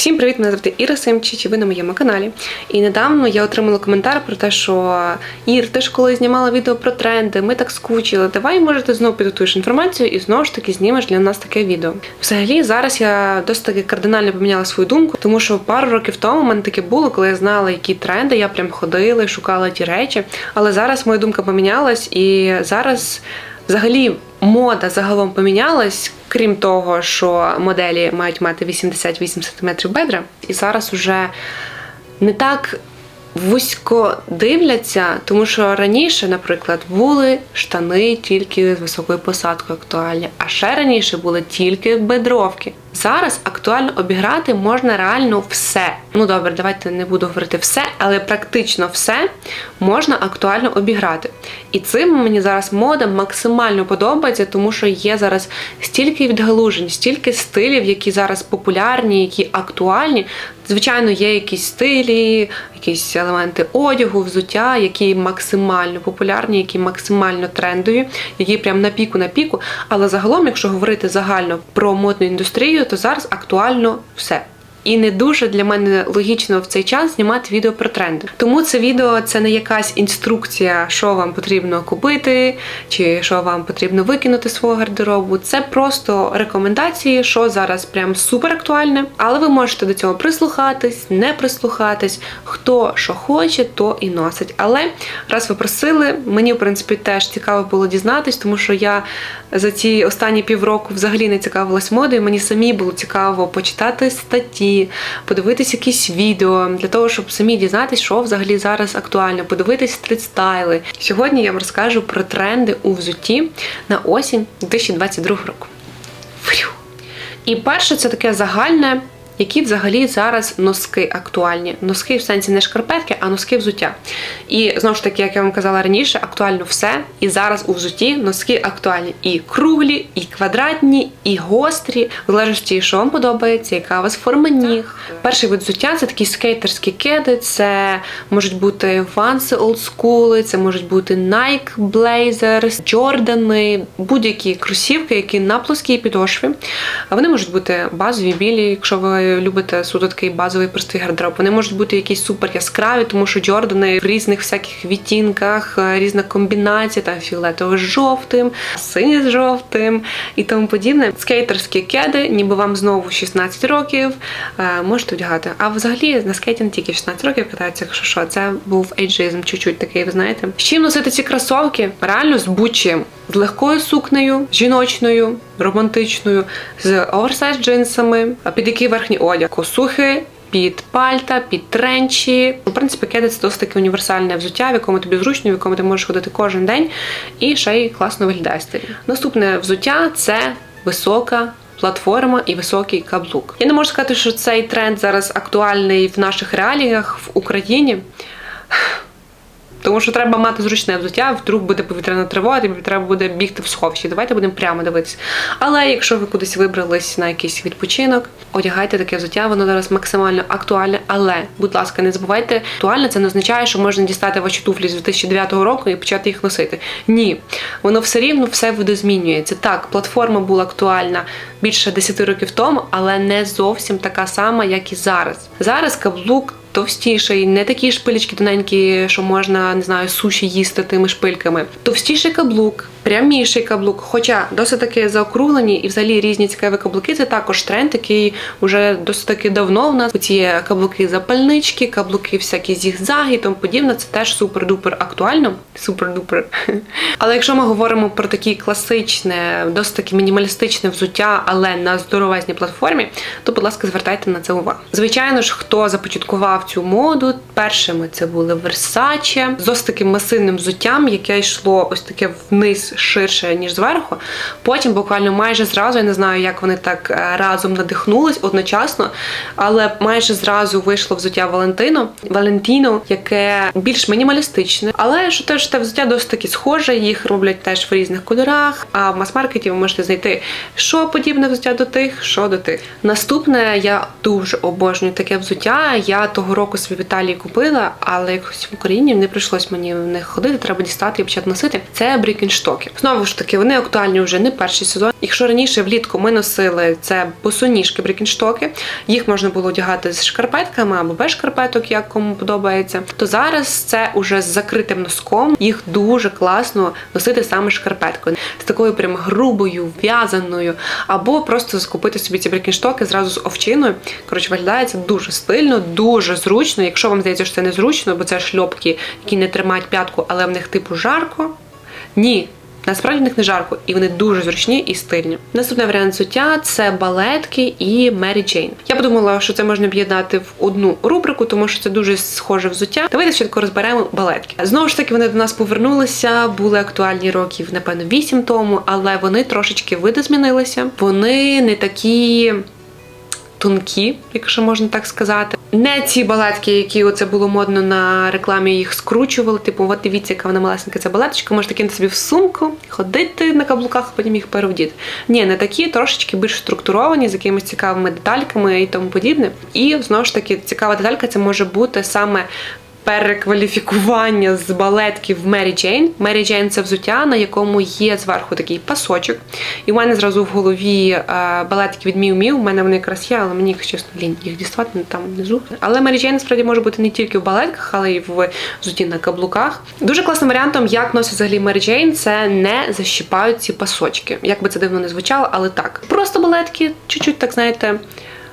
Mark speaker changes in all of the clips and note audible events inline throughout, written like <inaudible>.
Speaker 1: Всім привіт! Мене звати Іра Семчич, і ви на моєму каналі. І недавно я отримала коментар про те, що Ір, ти ж коли знімала відео про тренди, ми так скучили. Давай, може, ти знову підготуєш інформацію і знову ж таки знімеш для нас таке відео. Взагалі, зараз я досить таки кардинально поміняла свою думку, тому що пару років тому в мене таке було, коли я знала, які тренди, я прям ходила і шукала ті речі. Але зараз моя думка помінялась, і зараз. Взагалі, мода загалом помінялась, крім того, що моделі мають мати 88 см бедра, і зараз уже не так вузько дивляться, тому що раніше, наприклад, були штани тільки з високою посадкою актуальні, а ще раніше були тільки бедровки. Зараз актуально обіграти можна реально все. Ну добре, давайте не буду говорити все, але практично все можна актуально обіграти. І цим мені зараз мода максимально подобається, тому що є зараз стільки відгалужень, стільки стилів, які зараз популярні, які актуальні. Звичайно, є якісь стилі, якісь елементи одягу, взуття, які максимально популярні, які максимально трендові, які прям на піку на піку. Але загалом, якщо говорити загально про модну індустрію, то зараз актуально все. І не дуже для мене логічно в цей час знімати відео про тренди. Тому це відео це не якась інструкція, що вам потрібно купити, чи що вам потрібно викинути з свого гардеробу. Це просто рекомендації, що зараз прям супер актуальне. Але ви можете до цього прислухатись, не прислухатись. Хто що хоче, то і носить. Але раз ви просили, мені в принципі теж цікаво було дізнатись, тому що я за ці останні півроку взагалі не цікавилась модою. Мені самі було цікаво почитати статті подивитись якісь відео для того, щоб самі дізнатися, що взагалі зараз актуально, подивитись стрітстайли. Сьогодні я вам розкажу про тренди у взутті на осінь 2022 року. І перше, це таке загальне. Які взагалі зараз носки актуальні? Носки в сенсі не шкарпетки, а носки взуття. І знову ж таки, як я вам казала раніше, актуально все. І зараз у взутті носки актуальні і круглі, і квадратні, і гострі, в залежності, що вам подобається, яка у вас форма ніг. Перший вид взуття це такі скейтерські кеди, це можуть бути ванси олдскули, це можуть бути Nike Blazers, Джордани, будь-які кросівки, які на плоскій підошві. А вони можуть бути базові білі, якщо ви любите суто такий базовий простий гардероб. Вони можуть бути якісь супер яскраві, тому що Джордани в різних всяких відтінках, е, різна комбінація, там фіолетово з жовтим, синій з жовтим і тому подібне. Скейтерські кеди, ніби вам знову 16 років, е, можете одягати. А взагалі на скейті не тільки 16 років катаються, якщо що, це був ейджизм, чуть-чуть такий, ви знаєте. З чим носити ці кросовки? Реально з будь-чим. З легкою сукнею, жіночною, романтичною, з оверсайз джинсами, а під який верхній одяг, косухи. Під пальта, під тренчі. В принципі, кеди це досить таке універсальне взуття, в якому тобі зручно, в якому ти можеш ходити кожен день, і ще й класно виглядає стилі. Наступне взуття це висока. Платформа і високий каблук. Я не можу сказати, що цей тренд зараз актуальний в наших реаліях в Україні. Тому що треба мати зручне взуття, вдруг буде повітряна тривога, тобі треба буде бігти в сховищі. Давайте будемо прямо дивитися. Але якщо ви кудись вибрались на якийсь відпочинок, одягайте таке взуття, воно зараз максимально актуальне. Але, будь ласка, не забувайте, актуальне це не означає, що можна дістати ваші туфлі з 2009 року і почати їх носити. Ні, воно все рівно все видозмінюється. Так, платформа була актуальна більше 10 років тому, але не зовсім така сама, як і зараз. Зараз каблук товстіший, не такі шпилечки тоненькі, що можна, не знаю, суші їсти тими шпильками. Товстіший каблук, пряміший каблук, хоча досить таки заокруглені і взагалі різні цікаві каблуки. Це також тренд, який вже досить таки давно у нас. Ці каблуки запальнички, каблуки, всякі зігзаги і тому подібне. Це теж супер-дупер актуально. Супер-дупер. <laughs> Але якщо ми говоримо про такі класичне, досить таки мінімалістичне взуття, але на здоровезній платформі, то, будь ласка, звертайте на це увагу. Звичайно ж, хто започаткував цю моду, першими це були Versace, з ось таким масивним взуттям, яке йшло ось таке вниз ширше, ніж зверху. Потім буквально майже зразу, я не знаю, як вони так е, разом надихнулись одночасно, але майже зразу вийшло взуття Валентино, Валентіно, яке більш мінімалістичне. Але що теж те взуття досить таки схоже, їх роблять теж в різних кольорах. А в мас-маркеті ви можете знайти що подібне взуття до тих, що до тих. Наступне я дуже обожнюю таке взуття. Я того року собі в Італії купила, але якось в Україні не прийшлось мені в них ходити, треба дістати і почати носити. Це Брікеншток. Брекінштоки. Знову ж таки, вони актуальні вже не перший сезон. Якщо раніше влітку ми носили це босоніжки брекінштоки, їх можна було одягати з шкарпетками або без шкарпеток, як кому подобається, то зараз це уже з закритим носком. Їх дуже класно носити саме шкарпеткою, з такою прям грубою, в'язаною, або просто скупити собі ці брекінштоки зразу з овчиною. Коротше, виглядає це дуже стильно, дуже зручно. Якщо вам здається, що це незручно, бо це шльопки, які не тримають п'ятку, але в них типу жарко. Ні. Насправді в них не жарко, і вони дуже зручні і стильні. Наступний варіант суття це балетки і Мері Джейн. Я подумала, що це можна об'єднати в одну рубрику, тому що це дуже схоже взуття. Давайте швидко розберемо балетки. Знову ж таки, вони до нас повернулися, були актуальні років, напевно, 8 тому, але вони трошечки видозмінилися. Вони не такі тонкі, якщо можна так сказати. Не ці балетки, які оце було модно на рекламі, їх скручували. Типу, от дивіться, яка вона малесенька ця балеточка, можете кинути собі в сумку, ходити на каблуках, потім їх перевдіти. Ні, не такі, трошечки більш структуровані, з якимись цікавими детальками і тому подібне. І знову ж таки, цікава деталька це може бути саме. Перекваліфікування з балетків в Мері Джейн. Мері Джейн це взуття, на якому є зверху такий пасочок. І в мене зразу в голові е, балетки від Міу Міу. У мене вони якраз є, але мені, якщо чесно, лінь їх діставати там внизу. Але Мері Джейн насправді може бути не тільки в балетках, але й в взутті на каблуках. Дуже класним варіантом, як носить взагалі Мері Джейн, це не защіпають ці пасочки. Як би це дивно не звучало, але так. Просто балетки, чуть-чуть, так знаєте.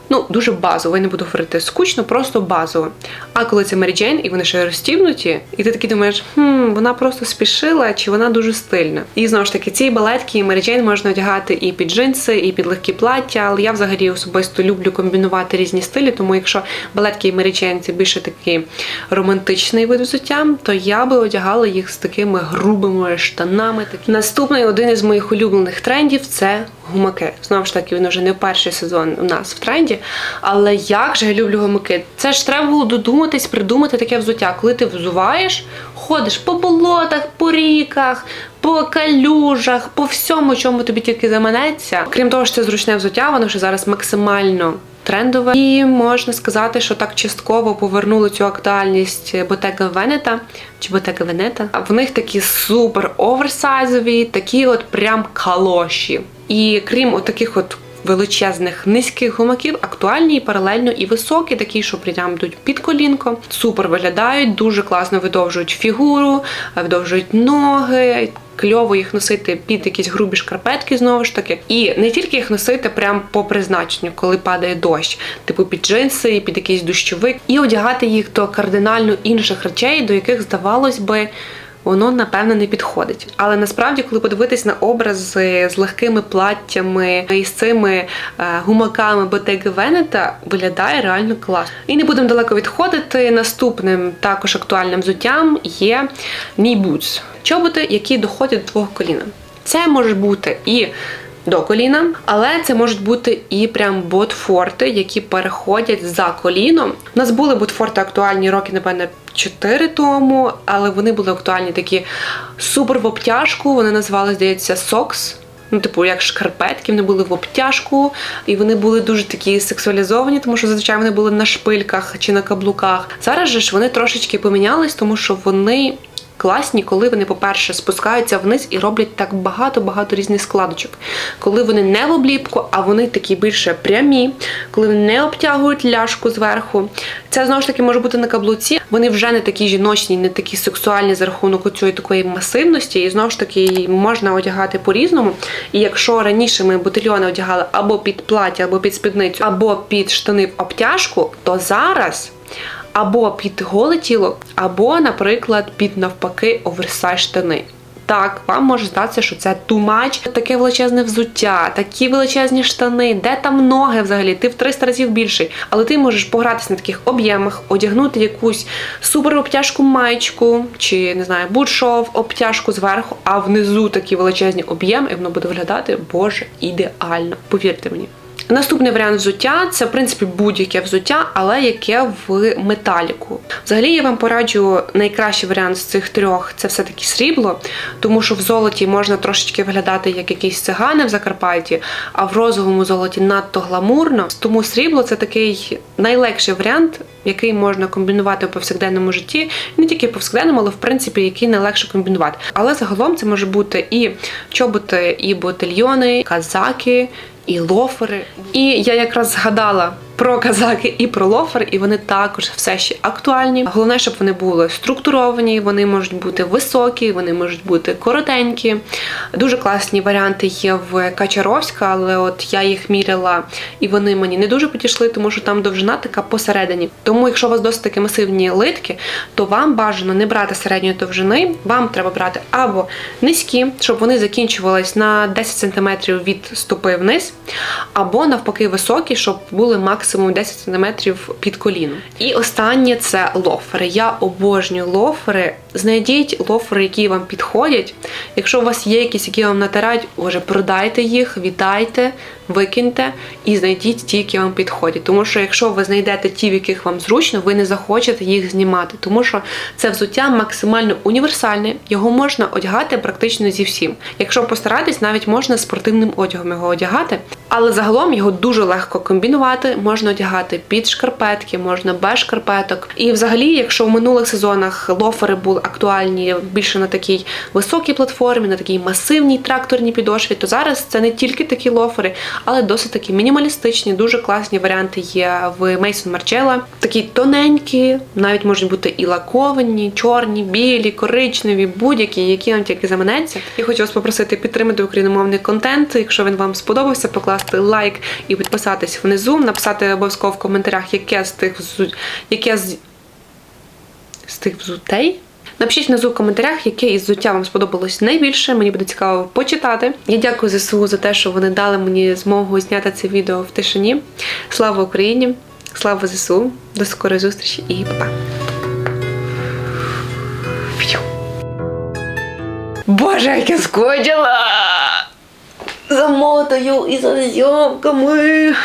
Speaker 1: Ну, дуже базово, я не буду говорити скучно, просто базово. А коли це Мері Джейн, і вони ще розстібнуті, і ти такий думаєш, хм, вона просто спішила, чи вона дуже стильна. І знову ж таки, ці балетки Мері Джейн можна одягати і під джинси, і під легкі плаття. Але я взагалі особисто люблю комбінувати різні стилі, тому якщо балетки і Мері Джейн це більше такий романтичний вид взуття, то я би одягала їх з такими грубими штанами. Наступний один із моїх улюблених трендів це гумаки. Знову ж таки, він вже не перший сезон у нас в тренді. Але як же я люблю гумаки? Це ж треба було додуматись, придумати таке взуття. Коли ти взуваєш, ходиш по болотах, по ріках, по калюжах, по всьому, чому тобі тільки заманеться. Крім того, що це зручне взуття, воно вже зараз максимально. Трендове і можна сказати, що так частково повернули цю актуальність Bottega Veneta чи Bottega Veneta. В них такі супер оверсайзові, такі от прям калоші. І крім от таких от величезних низьких гумаків, актуальні і паралельно і високі, такі, що прям йдуть під колінко. Супер виглядають, дуже класно видовжують фігуру, видовжують ноги. Кльово їх носити під якісь грубі шкарпетки, знову ж таки, і не тільки їх носити прям по призначенню, коли падає дощ, типу під джинси, і під якийсь дощовик, і одягати їх до кардинально інших речей, до яких здавалось би воно напевно не підходить. Але насправді, коли подивитись на образи з легкими платтями і з цими е, гумаками Ботеги Венета, виглядає реально класно. І не будемо далеко відходити. Наступним також актуальним взуттям є knee boots. чоботи, які доходять до твого коліна. Це може бути і до коліна, але це можуть бути і прям ботфорти, які переходять за коліном. У нас були ботфорти актуальні роки, напевно, 4 тому, але вони були актуальні такі супер в обтяжку. Вони називали, здається, сокс. Ну, типу, як шкарпетки, вони були в обтяжку, і вони були дуже такі сексуалізовані, тому що зазвичай вони були на шпильках чи на каблуках. Зараз же ж вони трошечки помінялись, тому що вони класні, коли вони, по-перше, спускаються вниз і роблять так багато-багато різних складочок. Коли вони не в обліпку, а вони такі більше прямі, коли вони не обтягують ляшку зверху. Це знову ж таки може бути на каблуці. Вони вже не такі жіночні, не такі сексуальні за рахунок цієї такої масивності, і знову ж таки можна одягати по-різному. І якщо раніше ми ботильйони одягали або під плаття, або під спідницю, або під штани в обтяжку, то зараз або під голе тіло, або, наприклад, під навпаки оверсайз штани. Так, вам може здатися, що це much. таке величезне взуття, такі величезні штани, де там ноги взагалі, ти в 300 разів більший. Але ти можеш погратися на таких об'ємах, одягнути якусь супер обтяжку маєчку, чи не знаю, будь-шов, обтяжку зверху, а внизу такі величезні об'єми, і воно буде виглядати, боже, ідеально. Повірте мені. Наступний варіант взуття це в принципі будь-яке взуття, але яке в металіку. Взагалі я вам пораджу найкращий варіант з цих трьох це все-таки срібло, тому що в золоті можна трошечки виглядати як якісь цигани в Закарпатті, а в розовому золоті надто гламурно. Тому срібло це такий найлегший варіант, який можна комбінувати в повсякденному житті, не тільки в повсякденному, але в принципі який найлегше комбінувати. Але загалом це може бути і чоботи, і ботильйони, казаки, і лофери. І я якраз згадала. Про казаки і про лофери, і вони також все ще актуальні. Головне, щоб вони були структуровані, вони можуть бути високі, вони можуть бути коротенькі. Дуже класні варіанти є в Качаровська, але от я їх міряла, і вони мені не дуже підійшли, тому що там довжина така посередині. Тому, якщо у вас досить таки масивні литки, то вам бажано не брати середньої довжини, вам треба брати або низькі, щоб вони закінчувались на 10 см від стопи вниз, або навпаки високі, щоб були максимум 10 см під коліно. І останнє це лофери. Я обожнюю лофери. Знайдіть лофери, які вам підходять. Якщо у вас є якісь, які вам натирають, вже продайте їх, віддайте, викиньте і знайдіть ті, які вам підходять. Тому що якщо ви знайдете ті, в яких вам зручно, ви не захочете їх знімати. Тому що це взуття максимально універсальне, його можна одягати практично зі всім. Якщо постаратись, навіть можна спортивним одягом його одягати. Але загалом його дуже легко комбінувати. Можна одягати під шкарпетки, можна без шкарпеток. І взагалі, якщо в минулих сезонах лофери були актуальні більше на такій високій платформі, на такій масивній тракторній підошві, то зараз це не тільки такі лофери, але досить такі мінімалістичні, дуже класні варіанти є в Мейсон Марчелла. Такі тоненькі, навіть можуть бути і лаковані, чорні, білі, коричневі, будь-які, які вам тільки заманеться. Я хочу вас попросити підтримати україномовний контент. Якщо він вам сподобався, покласти лайк і підписатись внизу, написати обов'язково в коментарях, яке з тих взу- яке з, з тих взутей. Напишіть внизу в коментарях, яке із взуття вам сподобалось найбільше. Мені буде цікаво почитати. Я дякую ЗСУ за те, що вони дали мені змогу зняти це відео в тишині. Слава Україні! Слава ЗСУ! До скорої зустрічі і па-па! Боже, як я скочила! Замотаю і за зйомками!